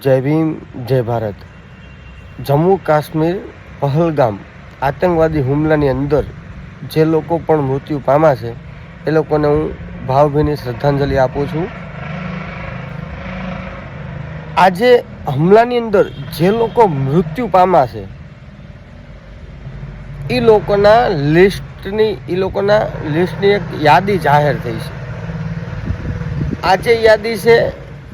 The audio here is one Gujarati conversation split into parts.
જય ભીમ, જય ભારત. જમ્મુ કાશ્મીર, પહલગામ, આતંકવાદી હુમલાની અંદર જે લોકો પણ મૃત્યુ પામ્યા છે, એ લોકોને હું ભાવભીની શ્રદ્ધાંજલિ આપું છું. આજે હુમલાની અંદર જે લોકો મૃત્યુ પામ્યા છે એ લોકોના લિસ્ટની એ લોકોના લિસ્ટની એક યાદી જાહેર થઈ છે. આ જે યાદી છે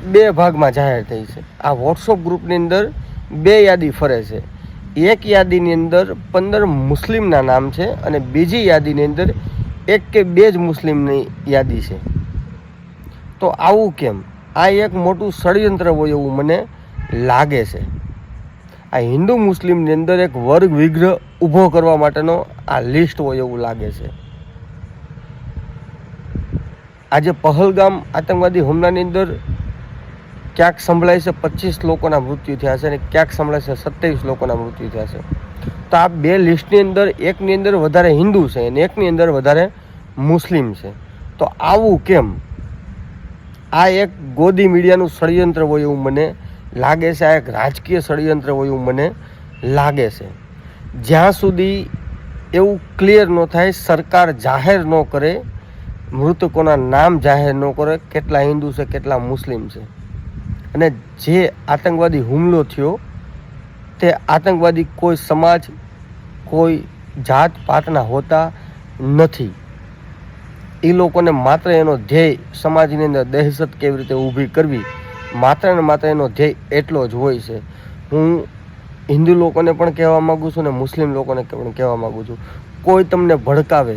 બે ભાગમાં જાહેર થઈ છે. આ વોટ્સઅપ ગ્રુપની અંદર બે યાદી ફરે છે. એક યાદીની અંદર પંદર મુસ્લિમના નામ છે અને બીજી યાદીની અંદર એક કે બે જ મુસ્લિમની યાદી છે. તો આવું કેમ? આ એક મોટું ષડયંત્ર હોય એવું મને લાગે છે. આ હિન્દુ મુસ્લિમની અંદર એક વર્ગ વિગ્રહ ઊભો કરવા માટેનો આ લિસ્ટ હોય એવું લાગે છે. આજે પહલગામ આતંકવાદી હુમલાની અંદર ક્યાંક સંભળાય છે પચીસ લોકોના મૃત્યુ થયા છે અને ક્યાંક સંભળાય છે સત્યાવીસ લોકોના મૃત્યુ થયા છે. તો આ બે લિસ્ટની અંદર, એકની અંદર વધારે હિન્દુ છે અને એકની અંદર વધારે મુસ્લિમ છે. તો આવું કેમ? આ એક ગોદી મીડિયાનું ષડયંત્ર હોય એવું મને લાગે છે, આ એક રાજકીય ષડયંત્ર હોય એવું મને લાગે છે. જ્યાં સુધી એવું ક્લિયર ન થાય, સરકાર જાહેર ન કરે, મૃતકોના નામ જાહેર ન કરે, કેટલા હિન્દુ છે, કેટલા મુસ્લિમ છે. અને જે આતંકવાદી હુમલો થયો, તે આતંકવાદી કોઈ સમાજ, કોઈ જાત પાતના હોતા નથી. એ લોકોને માત્ર એનો ધ્યેય સમાજની અંદર દહેશત કેવી રીતે ઊભી કરવી, માત્ર ને માત્ર એનો ધ્યેય એટલો જ હોય છે. હું હિન્દુ લોકોને પણ કહેવા માગું છું ને મુસ્લિમ લોકોને પણ કહેવા માગું છું. કોઈ તમને ભડકાવે,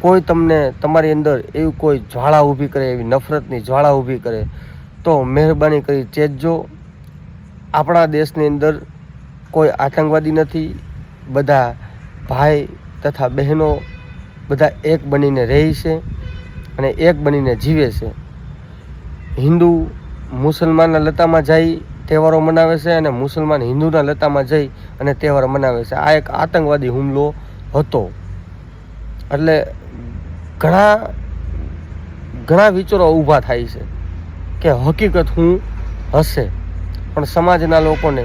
કોઈ તમને તમારી અંદર એવી કોઈ જ્વાળા ઊભી કરે, એવી નફરતની જ્વાળા ઊભી કરે તો મહેરબાની કરી ચેતજો. આપણા દેશની અંદર કોઈ આતંકવાદી નથી. બધા ભાઈ તથા બહેનો બધા એક બનીને રહે છે અને એક બનીને જીવે છે. હિન્દુ મુસલમાનના લતામાં જઈ તહેવારો મનાવે છે અને મુસલમાન હિન્દુના લતામાં જઈ અને તહેવાર મનાવે છે. આ એક આતંકવાદી હુમલો હતો. એટલે ઘણા ઘણા વિચારો ઊભા થાય છે. કે હકીકત હું હશે. પણ સમાજના લોકોને,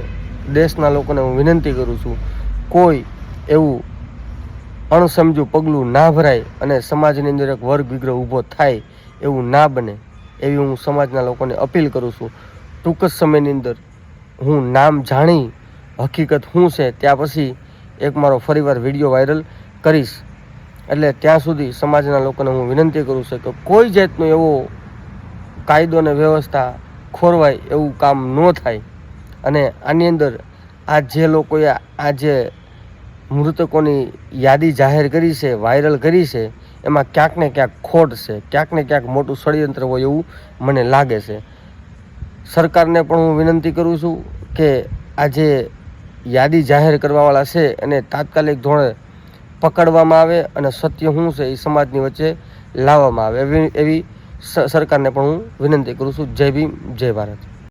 દેશના લોકોને હું વિનંતી કરું છું, કોઈ એવું અણસમજું પગલું ના ભરાય અને સમાજની અંદર એક વર્ગ વિગ્રહ ઊભો થાય એવું ના બને, એવી હું સમાજના લોકોને અપીલ કરું છું. ટૂંક જ સમયની અંદર હું નામ જાણી હકીકત શું છે ત્યાં પછી એક મારો ફરીવાર વીડિયો વાયરલ કરીશ. એટલે ત્યાં સુધી સમાજના લોકોને હું વિનંતી કરું છું કે કોઈ જાતનો એવો કાયદો અને વ્યવસ્થા ખોરવાય એવું કામ ન થાય. અને આની અંદર આ જે લોકોએ આ જે મૃતકોની યાદી જાહેર કરી છે, વાયરલ કરી છે, એમાં ક્યાંક ને ક્યાંક ખોટ છે, ક્યાંક ને ક્યાંક મોટું ષડયંત્ર હોય એવું મને લાગે છે. સરકારને પણ હું વિનંતી કરું છું કે આ જે યાદી જાહેર કરવાવાળા છે એને તાત્કાલિક ધોરણે પકડવામાં આવે અને સત્ય શું છે એ સમાજની વચ્ચે લાવવામાં આવે એવી એવી સરકારને પણ હું વિનંતી કરું છું. જય ભીમ જય ભારત.